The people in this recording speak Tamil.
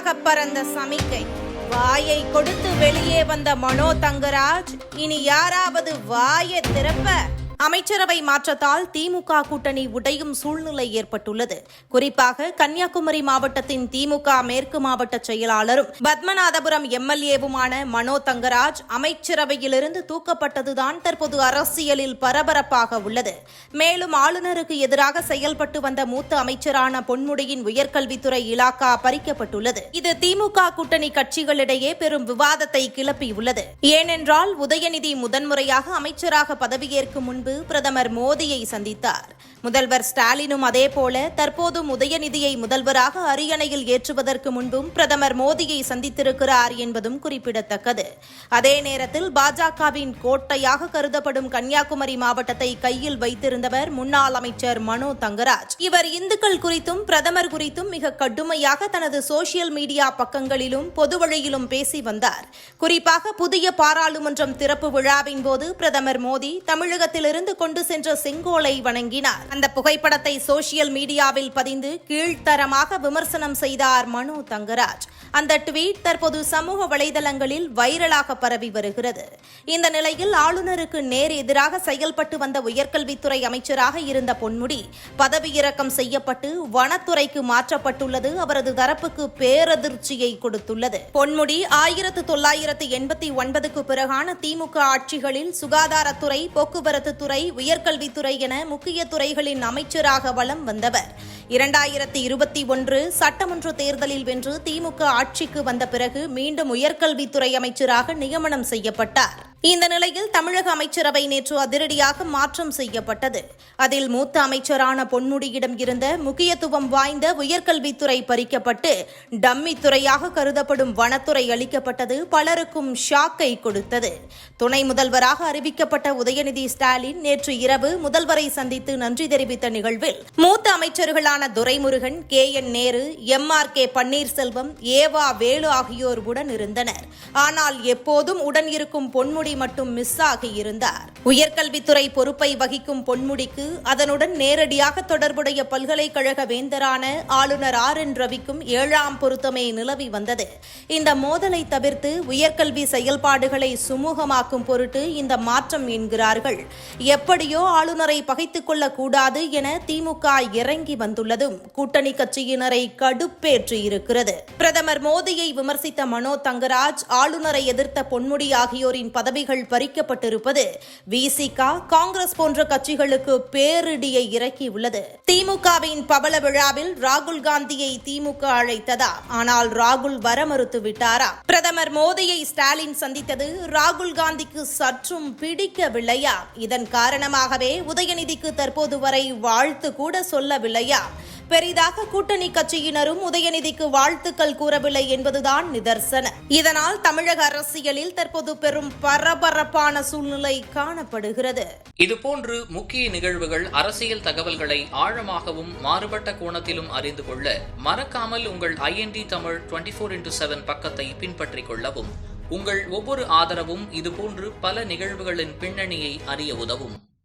புதிதாக பறந்த சமிக்கை. வாயை கொடுத்து வெளியே வந்த மனோ தங்கராஜ் இனி யாராவது வாயை திறப்ப? அமைச்சரவை மாற்றத்தால் திமுக கூட்டணி உடையும் சூழ்நிலை ஏற்பட்டுள்ளது. குறிப்பாக கன்னியாகுமரி மாவட்டத்தின் திமுக மேற்கு மாவட்ட செயலாளரும் பத்மநாதபுரம் எம்எல்ஏவுமான மனோ தங்கராஜ் அமைச்சரவையிலிருந்து தூக்கப்பட்டதுதான் தற்போது அரசியலில் பரபரப்பாக உள்ளது. மேலும் ஆளுநருக்கு எதிராக செயல்பட்டு வந்த மூத்த அமைச்சரான பொன்முடியின் உயர்கல்வித்துறை இலாக்கா பறிக்கப்பட்டுள்ளது. இது திமுக கூட்டணி கட்சிகளிடையே பெரும் விவாதத்தை கிளப்பியுள்ளது. ஏனென்றால் உதயநிதி முதன்முறையாக அமைச்சராக பதவியேற்கும் முன்பு பிரதமர் மோடியை சந்தித்தார். முதல்வர் ஸ்டாலினும் அதேபோல தற்போதும் உதயநிதியை முதல்வராக அரியணையில் ஏற்றுவதற்கு முன்பும் பிரதமர் மோடியை சந்தித்திருக்கிறார் என்பதும் குறிப்பிடத்தக்கது. அதே நேரத்தில் பாஜகவின் கோட்டையாக கருதப்படும் கன்னியாகுமரி மாவட்டத்தை கையில் வைத்திருந்தவர் முன்னாள் அமைச்சர் மனோ தங்கராஜ். இவர் இந்துக்கள் குறித்தும் பிரதமர் குறித்தும் மிக கடுமையாக தனது சோசியல் மீடியா பக்கங்களிலும் பொது வழியிலும் பேசி வந்தார். குறிப்பாக புதிய பாராளுமன்றம் திறப்பு விழாவின் போது பிரதமர் மோடி தமிழகத்திலிருந்து கொண்டு சென்ற செங்கோலை வணங்கினார். அந்த புகைப்படத்தை சோசியல் மீடியாவில் பதிந்து கீழ்த்தரமாக விமர்சனம் செய்தார் மனு தங்கராஜ். அந்த ட்வீட் தற்போது சமூக வலைதளங்களில் வைரலாக பரவி வருகிறது. இந்த நிலையில் ஆளுநருக்கு நேர் எதிராக செயல்பட்டு வந்த உயர்கல்வித்துறை அமைச்சராக இருந்த பொன்முடி பதவியிறக்கம் செய்யப்பட்டு வனத்துறைக்கு மாற்றப்பட்டுள்ளது அவரது தரப்புக்கு பேரதிர்ச்சியை கொடுத்துள்ளது. பொன்முடி ஆயிரத்து தொள்ளாயிரத்து எண்பத்தி ஒன்பதுக்கு பிறகான திமுக ஆட்சிகளில் சுகாதாரத்துறை போக்குவரத்து துறை உயர்கல்வித்துறை என முக்கிய துறைகளின் அமைச்சராக வலம் வந்தவர். இரண்டாயிரத்தி இருபத்தி ஒன்று சட்டமன்ற தேர்தலில் வென்று திமுக ஆட்சிக்கு வந்த பிறகு மீண்டும் உயர்கல்வித்துறை அமைச்சராக நியமனம் செய்யப்பட்டார். இந்த நிலையில் தமிழக அமைச்சரவை நேற்று அதிரடியாக மாற்றம் செய்யப்பட்டது. அதில் மூத்த அமைச்சரான பொன்முடியிடம் இருந்த முக்கியத்துவம் வாய்ந்த உயர்கல்வித்துறை பறிக்கப்பட்டு டம்மி துறையாக கருதப்படும் வனத்துறை அளிக்கப்பட்டது பலருக்கும் ஷாக்கை கொடுத்தது. துணை முதல்வராக அறிவிக்கப்பட்ட உதயநிதி ஸ்டாலின் நேற்று இரவு முதல்வரை சந்தித்து நன்றி தெரிவித்த நிகழ்வில் மூத்த அமைச்சர்களான Duraimurugan K. N. Nehru M. R. K. Panneerselvam EV Velu ஆகியோர் உடன் இருந்தனர். ஆனால் எப்போதும் உடன் இருக்கும் பொன்முடி மட்டும் மிஸ் ஆகி இருந்தார். உயர்கல்வித்துறை பொறுப்பை வகிக்கும் பொன்முடிக்கு அதனுடன் நேரடியாக தொடர்புடைய பல்கலைக்கழக வேந்தரான ஆளுநர் ஆர் என் ரவிக்கும் ஏழாம் பொருத்தமே நிலவி வந்தது. இந்த மோதலை தவிர்த்து உயர்கல்வி செயல்பாடுகளை சுமூகமாக்கும் பொருட்டு இந்த மாற்றம் என்கிறார்கள். எப்படியோ ஆளுநரை பகைத்துக் கொள்ளக்கூடாது என திமுக இறங்கி வந்துள்ளதும் கூட்டணி கட்சியினரை கடுப்பேற்றி இருக்கிறது பிரதமர் மோடியை விமர்சித்த மனோ தங்கராஜ் ஆளுநரை எதிர்த்த பொன்முடி ஆகியோரின் பதவிகள் பறிக்கப்பட்டிருப்பது விசிகா காங்கிரஸ் போன்ற கட்சிகளுக்கு பேரிடியை இறக்கியுள்ளது. திமுகவின் பபல விழாவில் ராகுல் காந்தியை திமுக அழைத்ததா? ஆனால் ராகுல் வர மறுத்து விட்டாரா? பிரதமர் மோடியை ஸ்டாலின் சந்தித்தது ராகுல் காந்திக்கு சற்றும் பிடிக்கவில்லையா? இதன் காரணமாகவே உதயநிதிக்கு தற்போது வரை வாழ்த்து கூட சொல்லவில்லையா? பெரிதாக கூட்டணி கட்சியினரும் உதயநிதிக்கு வாழ்த்துக்கள் கூறவில்லை என்பதுதான் நிதர்சன இதனால் தமிழக அரசியலில் தற்போது பெரும் பரபரப்பான சூழ்நிலை காணப்படுகிறது. இதுபோன்று முக்கிய நிகழ்வுகள் அரசியல் தகவல்களை ஆழமாகவும் மாறுபட்ட கோணத்திலும் அறிந்து கொள்ள மறக்காமல் உங்கள் IND Tamil twenty four into seven பக்கத்தை பின்பற்றிக் கொள்ளவும். உங்கள் ஒவ்வொரு ஆதரவும் இதுபோன்று பல நிகழ்வுகளின் பின்னணியை அறிய உதவும்.